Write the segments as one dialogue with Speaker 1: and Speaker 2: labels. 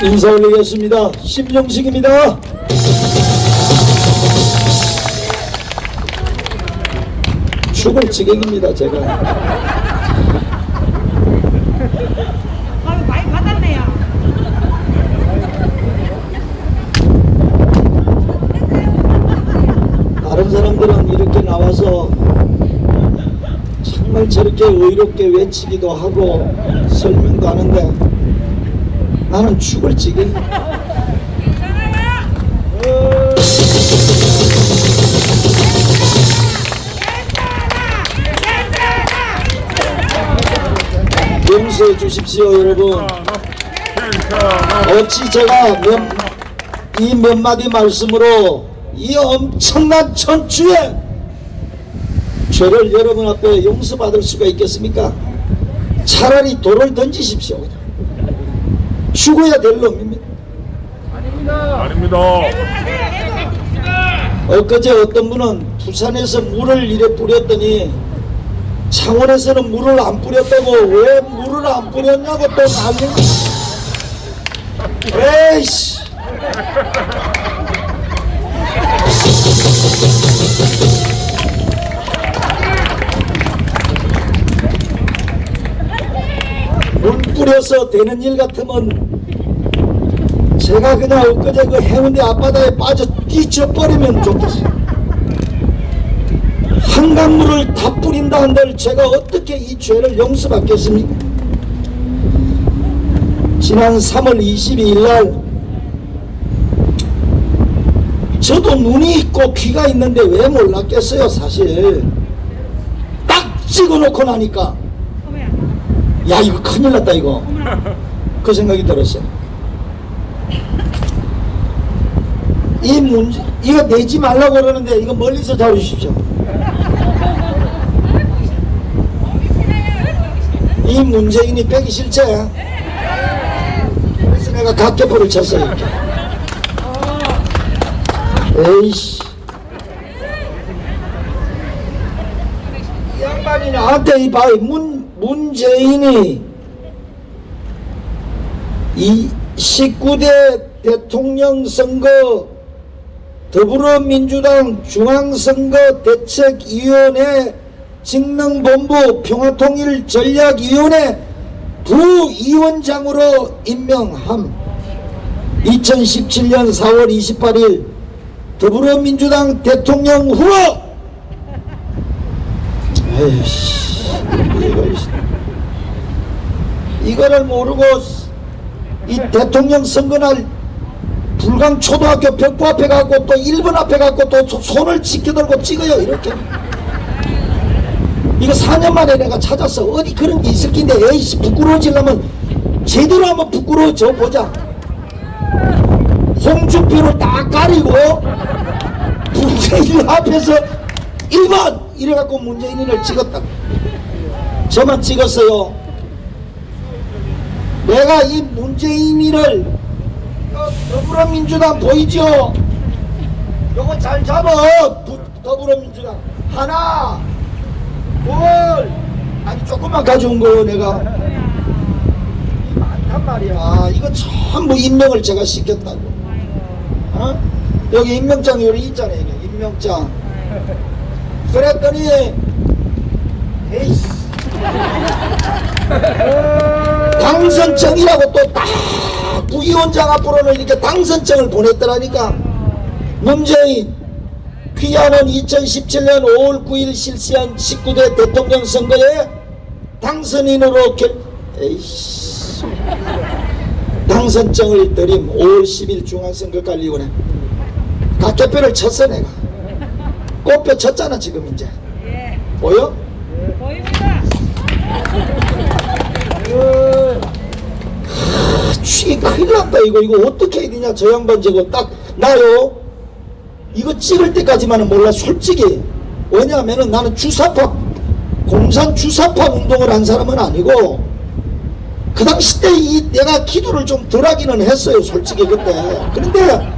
Speaker 1: 인사 올리겠습니다. 심정식입니다. 죽을 지경입니다, 제가. 다른 사람들은 이렇게 나와서 정말 저렇게 의롭게 외치기도 하고 설명도 하는데 나는 죽을 지경. 용서해 주십시오, 여러분. 어찌 제가 몇, 이몇 마디 말씀으로 이 엄청난 천추의 죄를 여러분 앞에 용서받을 수가 있겠습니까? 차라리 돌을 던지십시오. 죽어야 될 놈입니다.
Speaker 2: 아닙니다.
Speaker 1: 엊그제 어떤 분은 부산에서 물을 이래 뿌렸더니 창원에서는 물을 안 뿌렸다고 왜 물을 안 뿌렸냐고 또 난리 에이씨 물 뿌려서 되는 일 같으면 제가 그냥 엊그제 그 해운대 앞바다에 빠져 뛰쳐버리면 좋겠어요. 한강물을 다 뿌린다 한들 제가 어떻게 이 죄를 용서받겠습니까? 지난 3월 22일 날 저도 눈이 있고 귀가 있는데 왜 몰랐겠어요 사실 딱 찍어놓고 나니까.
Speaker 3: 야
Speaker 1: 이거 큰일 났다 이거 그 생각이 들었어요 이 문제 이거 내지 말라고 그러는데 이거 멀리서 잡으십시오. 이 문재인이 빼기 싫지 그래서 내가 각개포를 쳤어요 이렇게. 에이씨. 이 양반이 나한테 이 봐, 문, 문재인이 이 19대 대통령 선거 더불어민주당 중앙선거 대책위원회 직능본부 평화통일전략위원회 부위원장으로 임명함. 2017년 4월 28일 더불어민주당 대통령 후보! 에이씨 이거 이거를 모르고 이 대통령 선거 날 불강 초등학교 벽보 앞에 가고 또 1번 앞에 가고 또 소- 손을 지켜들고 찍어요 이렇게. 이거 4년 만에 내가 찾았어. 어디 그런 게 있을 낀데 에이씨 부끄러워지려면 제대로 한번 부끄러워져 보자. 홍준표를 딱 가리고 문재인 앞에서 1번 이래갖고 문재인을 찍었다. 저만 찍었어요 내가 이 문재인이를 어, 더불어민주당 보이죠? 요거 잘 잡아 부- 더불어민주당. 하나 둘. 아니 조금만 가져온 거요 내가. 이 많단 말이야. 이거 전부 임명을 제가 시켰다고. 어? 여기 임명장 요리 있잖아요 이게. 임명장. 그랬더니 에이씨 당선증이라고 또 딱 부위원장 앞으로는 이렇게 당선증을 보냈더라니까 문재인 귀하는 2017년 5월 9일 실시한 19대 대통령 선거에 당선인으로 결 에이씨 당선증을 드림 5월 10일 중앙선거관리위원회 각개표를 쳤어 내가 꽃표 쳤잖아 지금 이제
Speaker 3: 예.
Speaker 1: 보여?
Speaker 3: 보입니다.
Speaker 1: 취 큰일 났다 이거. 이거 어떻게 해야 되냐 저 양반 저거. 딱 나요. 이거 찍을 때까지만은 몰라 솔직히. 왜냐하면은 나는 주사파 공산 주사파 운동을 한 사람은 아니고 그 당시 때 이 내가 기도를 좀 덜하기는 했어요 솔직히 그때. 그런데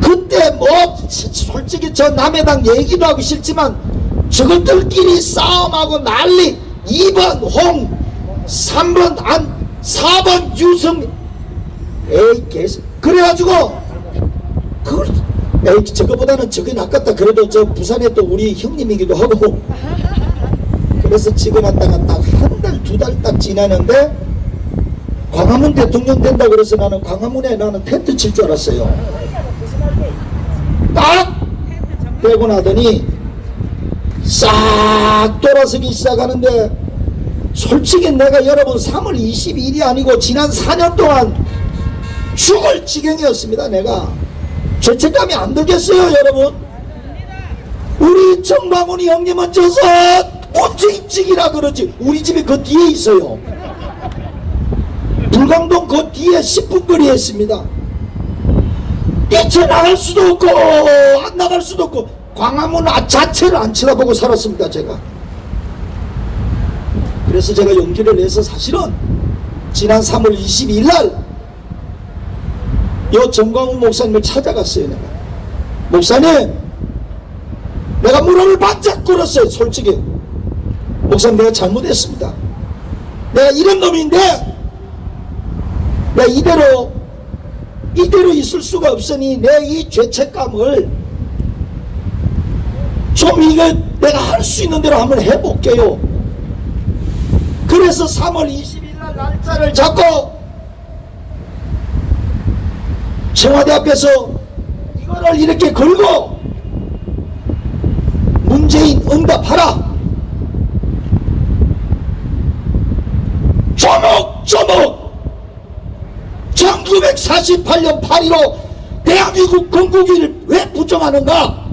Speaker 1: 그때 뭐 솔직히 저 남의 당 얘기도 하기 싫지만 저것들끼리 싸움하고 난리. 2번 홍 3번 안 4번 유승 에이 개새 그래가지고 그걸 에이 저거보다는 저게 낫겠다. 그래도 저 부산에 또 우리 형님이기도 하고. 그래서 찍어놨다가 딱한달 두 달 딱 지나는데 광화문 대통령 된다 그래서 나는 광화문에 나는 텐트 칠 줄 알았어요. 딱 되고 나더니 싹 돌아서기 시작하는데 솔직히 내가 여러분 3월 22일이 아니고 지난 4년 동안 죽을 지경이었습니다 내가. 죄책감이 안 들겠어요 여러분? 우리 정방훈이 형님은 저서 온주입직이라 그러지. 우리 집이 그 뒤에 있어요. 불광동 그 뒤에 10분 거리에 있습니다. 뛰쳐나갈 수도 없고 안 나갈 수도 없고 광화문 아- 자체를 안 쳐다보고 살았습니다 제가 그래서 제가 용기를 내서 사실은 지난 3월 22일 날 요 정광훈 목사님을 찾아갔어요 내가. 목사님 내가 무릎을 바짝 꿇었어요 솔직히. 목사님 내가 잘못했습니다. 내가 이런 놈인데 내가 이대로 이대로 있을 수가 없으니 내 이 죄책감을 좀 이거 내가 할 수 있는 대로 한번 해볼게요 그래서 3월 20일 날 날짜를 잡고 청와대 앞에서 이거를 이렇게 걸고 문재인 응답하라. 조목조목! 1948년 8.15 대한민국 건국일을 왜 부정하는가?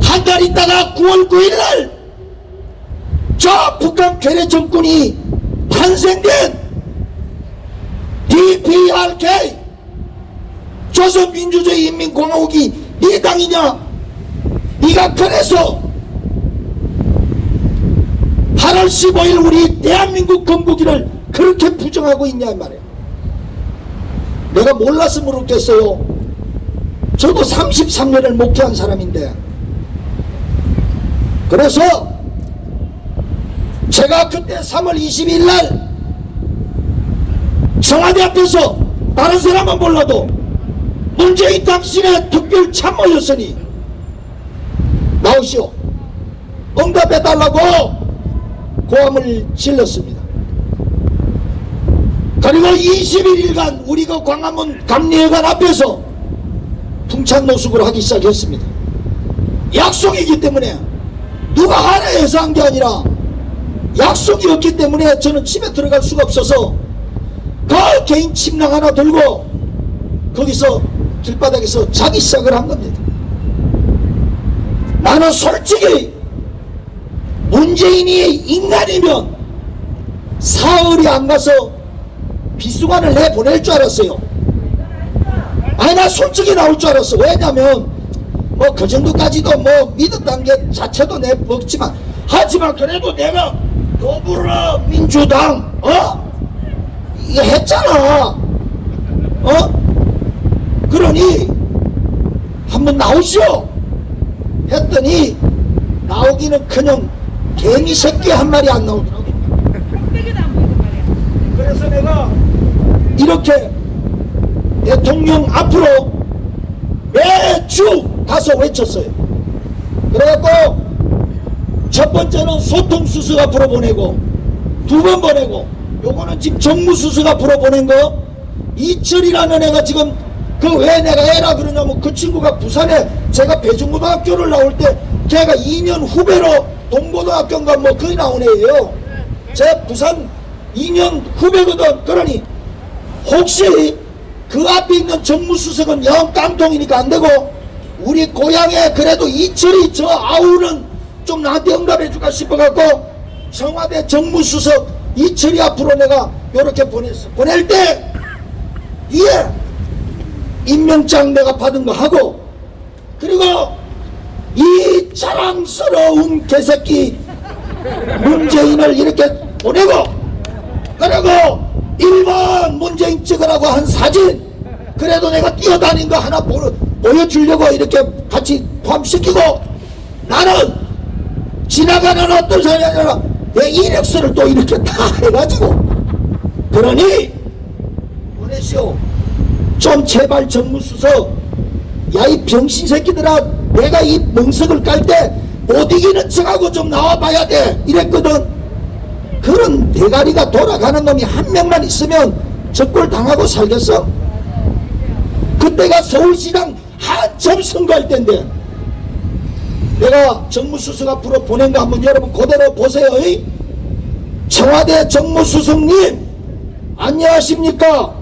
Speaker 1: 한 달 있다가 9월 9일 날 저 북한 괴뢰 정권이 탄생된 DPRK 조선민주주의 인민공화국이 네 당이냐? 네가 그래서 8월 15일 우리 대한민국 건국일을 그렇게 부정하고 있냐 이 말이야. 내가 몰라서 물었겠어요. 저도 33년을 목회한 사람인데. 그래서 제가 그때 3월 22일 날 청와대 앞에서 다른 사람은 몰라도 문재인 당신의 특별 참모였으니 나오시오. 응답해달라고 고함을 질렀습니다. 그리고 21일간 우리 그 광화문 감리회관 앞에서 풍찬 노숙을 하기 시작했습니다. 약속이기 때문에 누가 하나에서 한 게 아니라 약속이 없기 때문에 저는 집에 들어갈 수가 없어서 그 개인 침낭 하나 들고 거기서 길바닥에서 자기 시작을 한 겁니다. 나는 솔직히 문재인이 인간이면 사흘이 안 가서 비수관을 내보낼 줄 알았어요. 아니 나 솔직히 나올 줄 알았어. 왜냐면 뭐 그 정도까지도 뭐 믿었다는 게 자체도 내 먹지만 하지만 그래도 내가 더불어 민주당 어 이거 했잖아 어 그러니 한번 나오시오 했더니 나오기는 그냥 개미 새끼 한 마리 안 나오더라고. 그래서 내가 이렇게 대통령 앞으로 매주 가서 외쳤어요. 그래갖고 첫 번째는 소통수석 앞으로 보내고 두 번 보내고 요거는 지금 정무수석 앞으로 보낸 거 이철이라는 애가 지금 그 왜 내가 애라 그러냐면 그 친구가 부산에 제가 배중고등학교를 나올 때 걔가 2년 후배로 동고등학교인가 뭐 거기 나온 애예요. 제 부산 2년 후배거든. 그러니 혹시 그 앞에 있는 정무수석은 영 깡통이니까 안 되고 우리 고향에 그래도 이철이 저 아우는 좀 나한테 응답해 줄까 싶어갖고 청와대 정무수석 이철이 앞으로 내가 요렇게 보냈어. 보낼 때 위에 임명장 내가 받은 거 하고 그리고 이 자랑스러운 개새끼 문재인을 이렇게 보내고 그리고 일본 문재인 찍으라고 한 사진 그래도 내가 뛰어다닌 거 하나 보, 보여주려고 이렇게 같이 포함시키고 나는 지나가는 어떤 사람이 아니라 내 이력서를 또 이렇게 다 해가지고 그러니 주십시오. 좀 제발 정무수석 야 이 병신 새끼들아 내가 이 멍석을 깔 때 못 이기는 척하고 좀 나와봐야 돼 이랬거든 그런 대가리가 돌아가는 놈이 한 명만 있으면 적골 당하고 살겠어? 그때가 서울시장 한참 선거할 때인데 내가 정무수석 앞으로 보낸 거 한번 여러분 그대로 보세요 이? 청와대 정무수석님 안녕하십니까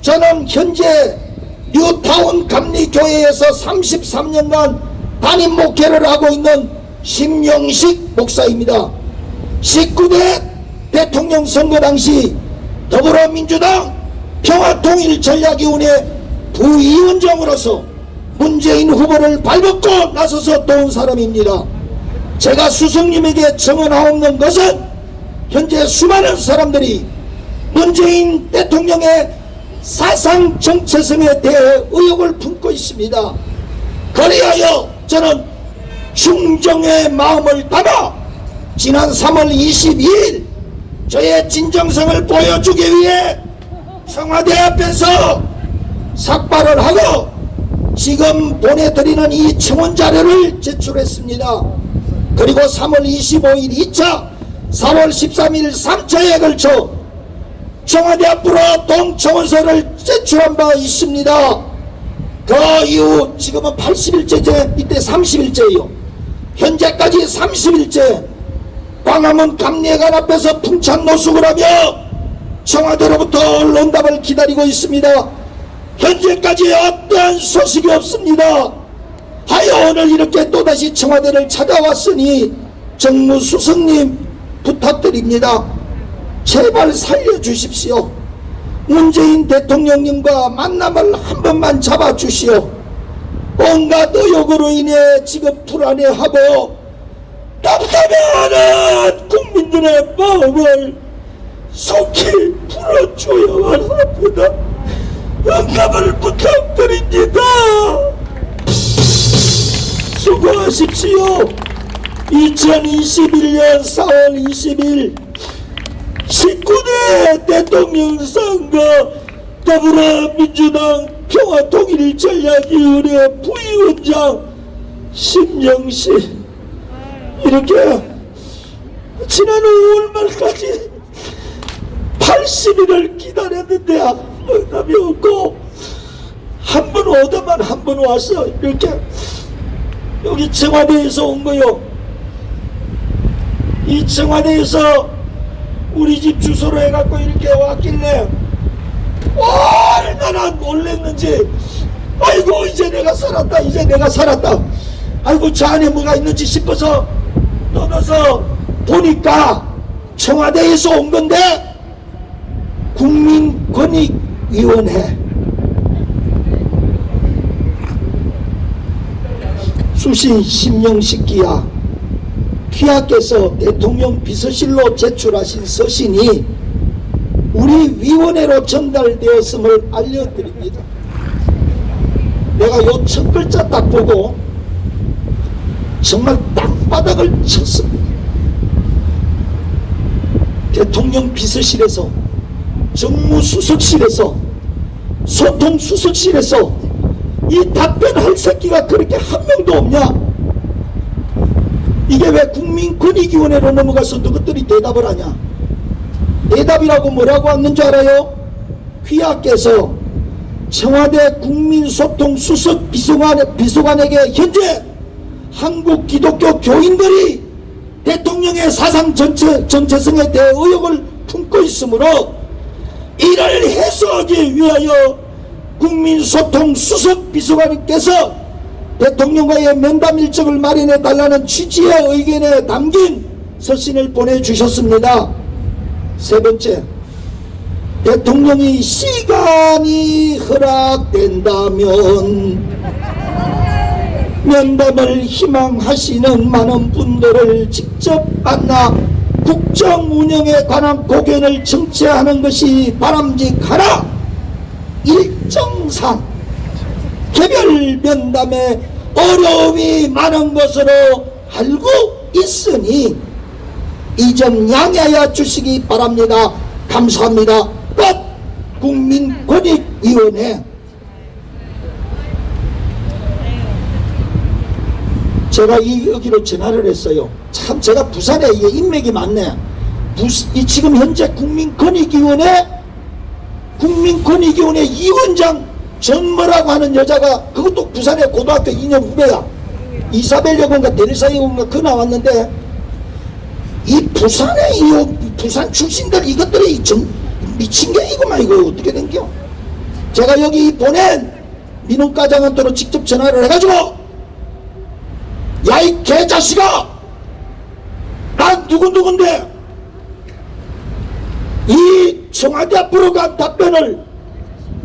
Speaker 1: 저는 현재 뉴타운 감리교회에서 33년간 담임 목회를 하고 있는 심영식 목사입니다 19대 대통령 선거 당시 더불어민주당 평화통일전략위원회 부위원장으로서 문재인 후보를 발벗고 나서서 도운 사람입니다. 제가 수석님에게 정언하옵는 것은 현재 수많은 사람들이 문재인 대통령의 사상 정체성에 대해 의혹을 품고 있습니다. 그리하여 저는 충정의 마음을 담아 지난 3월 22일 저의 진정성을 보여주기 위해 청와대 앞에서 삭발을 하고 지금 보내드리는 이 청원 자료를 제출했습니다. 그리고 3월 25일 2차, 4월 13일 3차에 걸쳐 청와대 앞으로 동청원서를 제출한 바 있습니다. 그 이후 지금은 80일째제 이때 30일째요. 현재까지 30일째 광화문 감리관 앞에서 풍찬 노숙을 하며 청와대로부터 언론답을 기다리고 있습니다. 현재까지 어떠한 소식이 없습니다. 하여 오늘 이렇게 또다시 청와대를 찾아왔으니 정무수석님 부탁드립니다. 제발 살려주십시오. 문재인 대통령님과 만남을 한 번만 잡아주시오. 온갖 의혹으로 인해 지금 불안해하고 답답해하는 국민들의 마음을 속히 풀어줘야만 합니다. 응답을 부탁드립니다. 수고하십시오. 2021년 4월 20일 19대 대통령 선거 더불어민주당 평화통일전략위원회 부위원장 심영식 이렇게 지난 5월 말까지 80일을 기다렸는데 응답이 없고 한 번 오다만 한번 왔어 이렇게 여기 청와대에서 온 거요. 이 청와대에서 우리 집 주소로 해갖고 이렇게 왔길래 얼마나 놀랬는지. 아이고 이제 내가 살았다 이제 내가 살았다. 아이고 저 안에 뭐가 있는지 싶어서 떠나서 보니까 청와대에서 온 건데 국민권익 위원회 수신 심령식 기야 귀하께서 대통령 비서실로 제출하신 서신이 우리 위원회로 전달되었음을 알려드립니다. 내가 요 첫 글자 딱 보고 정말 땅바닥을 쳤습니다. 대통령 비서실에서 정무수석실에서 소통수석실에서 이 답변할 새끼가 그렇게 한 명도 없냐? 이게 왜 국민권익위원회로 넘어가서 너것들이 대답을 하냐? 대답이라고 뭐라고 왔는 줄 알아요? 귀하께서 청와대 국민소통수석 비서관, 비서관에게 현재 한국 기독교 교인들이 대통령의 사상 전체, 정체성에 대해 의혹을 품고 있으므로 이를 해소하기 위하여 국민소통수석 비서관님께서 대통령과의 면담 일정을 마련해 달라는 취지의 의견에 담긴 서신을 보내주셨습니다. 세 번째, 대통령이 시간이 허락된다면 면담을 희망하시는 많은 분들을 직접 만나 국정 운영에 관한 고견을 청취하는 것이 바람직하나 일정상 개별 면담에 어려움이 많은 것으로 알고 있으니 이 점 양해하여 주시기 바랍니다. 감사합니다. 끝! 국민권 국민권익위원회 제가 이 여기로 전화를 했어요. 참 제가 부산에 이게 인맥이 많네. 부스- 이 지금 현재 국민권익위원회 국민권익위원회 위원장 전머라고 하는 여자가 그것도 부산의 고등학교 2년 후배야. 이사벨 여건가 데리사 여건가 그 나왔는데 이 부산의 이 부산 출신들 이것들이 정, 미친 게 이거만 이거 어떻게 된겨? 제가 여기 보낸 민원과장한테로 직접 전화를 해가지고 야 이 개자식아! 난 누구누군데? 이 청와대 앞으로 간 답변을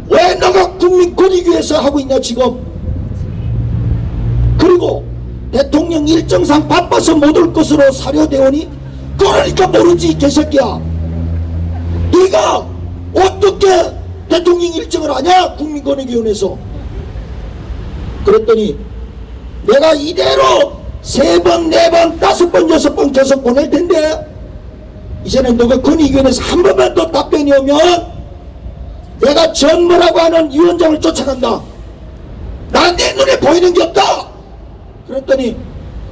Speaker 1: 왜 너가 국민 권익위에서 하고 있냐 지금? 그리고 대통령 일정상 바빠서 못 올 것으로 사료되오니 그러니까 모르지 이 개새끼야. 네가 어떻게 대통령 일정을 하냐 국민권익위원회에서? 그랬더니 내가 이대로 세 번, 네 번, 다섯 번, 여섯 번 계속 보낼 텐데 이제는 너가 권익위원회에서 한 번만 더 답변이 오면 내가 전무라고 하는 위원장을 쫓아간다. 난 내 눈에 보이는 게 없다. 그랬더니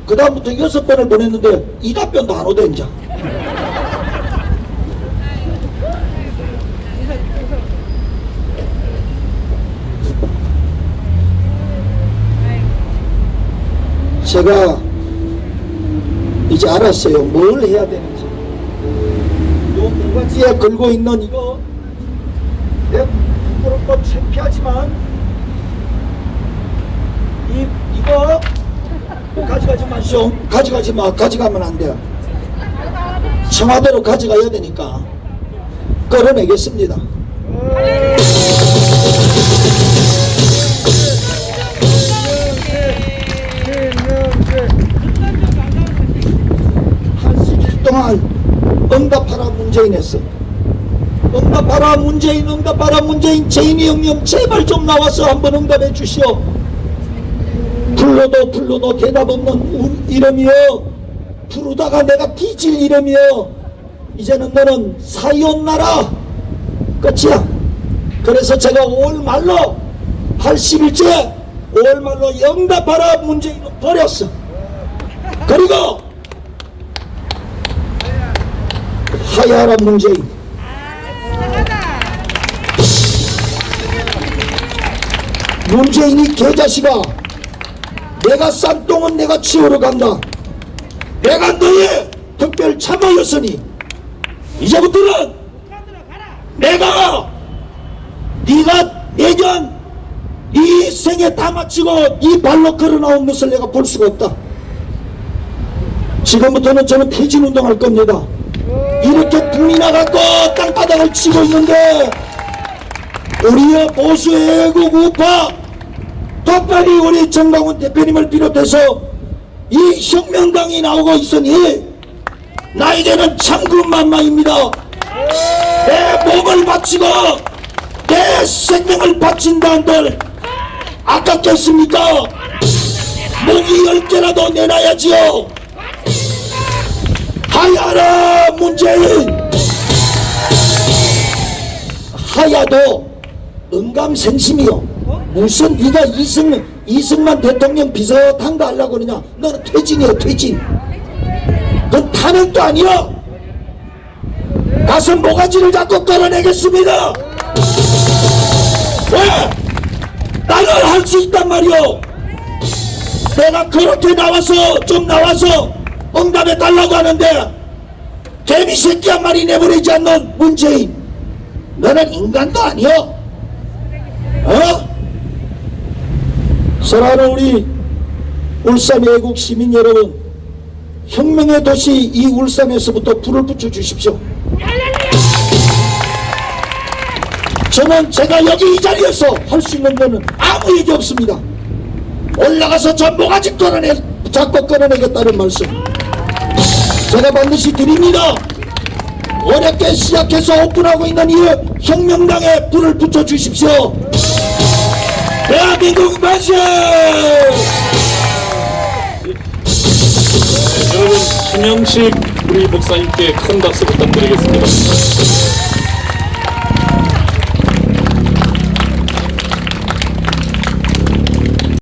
Speaker 1: 그 다음부터 여섯 번을 보냈는데 이 답변도 안 오대 이제. 제가 이제 알았어요. 뭘 해야 되는지. 요 모가지에 걸고 있는 이거 내 부끄럽고 창피하지만 이 이거 가져가지 마시오. 가져가지 마. 가져가면 안 돼. 청와대로 가져가야 되니까 끌어내겠습니다. 10일 동안 응답하라 문재인 했어. 응답하라 문재인 응답하라 문재인 재인이 형님 제발 좀 나와서 한번 응답해 주시오. 불러도 불러도 대답 없는 우- 이름이여 부르다가 내가 뒤질 이름이여 이제는 너는 사이온 나라 끝이야. 그래서 제가 5월 말로 80일째 5월 말로 응답하라 문재인을 버렸어. 그리고 하야라 문재인 문재인이 개자식아 내가 싼 똥은 내가 치우러 간다. 내가 너의 특별 참모였으니 이제부터는 내가 네가 내년 네 생에 다 마치고 네 발로 걸어 나온 것을 내가 볼 수가 없다. 지금부터는 저는 퇴진운동할 겁니다 나갖고 땅바닥을 치고 있는데 우리의 보수 애국 우파 특별히 우리 정강훈 대표님을 비롯해서 이 혁명당이 나오고 있으니 나에게는 참군만마입니다. 내 몸을 바치고 내 생명을 바친다 한들 아깝겠습니까? 목이 열 개라도 내놔야지요. 하야라 문재인 하야도 응감생심이요. 무슨 네가 이승, 이승만 대통령 비서탕도 하려고 그러냐? 너는 퇴진이야 퇴진. 넌 탄핵도 아니야 가서 모가지를 잡고 끌어내겠습니다. 왜? 나는 할 수 있단 말이오. 내가 그렇게 나와서 좀 나와서 응답해 달라고 하는데 개미 새끼 한 마리 내보내지 않는 문재인 너는 인간도 아니여. 어? 사랑하는 우리 울산 애국 시민 여러분 혁명의 도시 이 울산에서부터 불을 붙여 주십시오. 저는 제가 여기 이 자리에서 할 수 있는 거는 아무 얘기 없습니다. 올라가서 저 모가지 끌어내 잡고 끌어내겠다는 말씀. 제가 반드시 드립니다 어렵게 시작해서 오픈하고 있는 이 혁명당에 불을 붙여 주십시오 대한민국 만세
Speaker 2: 여러분 김영식 우리 목사님께 큰 박수 부탁드리겠습니다.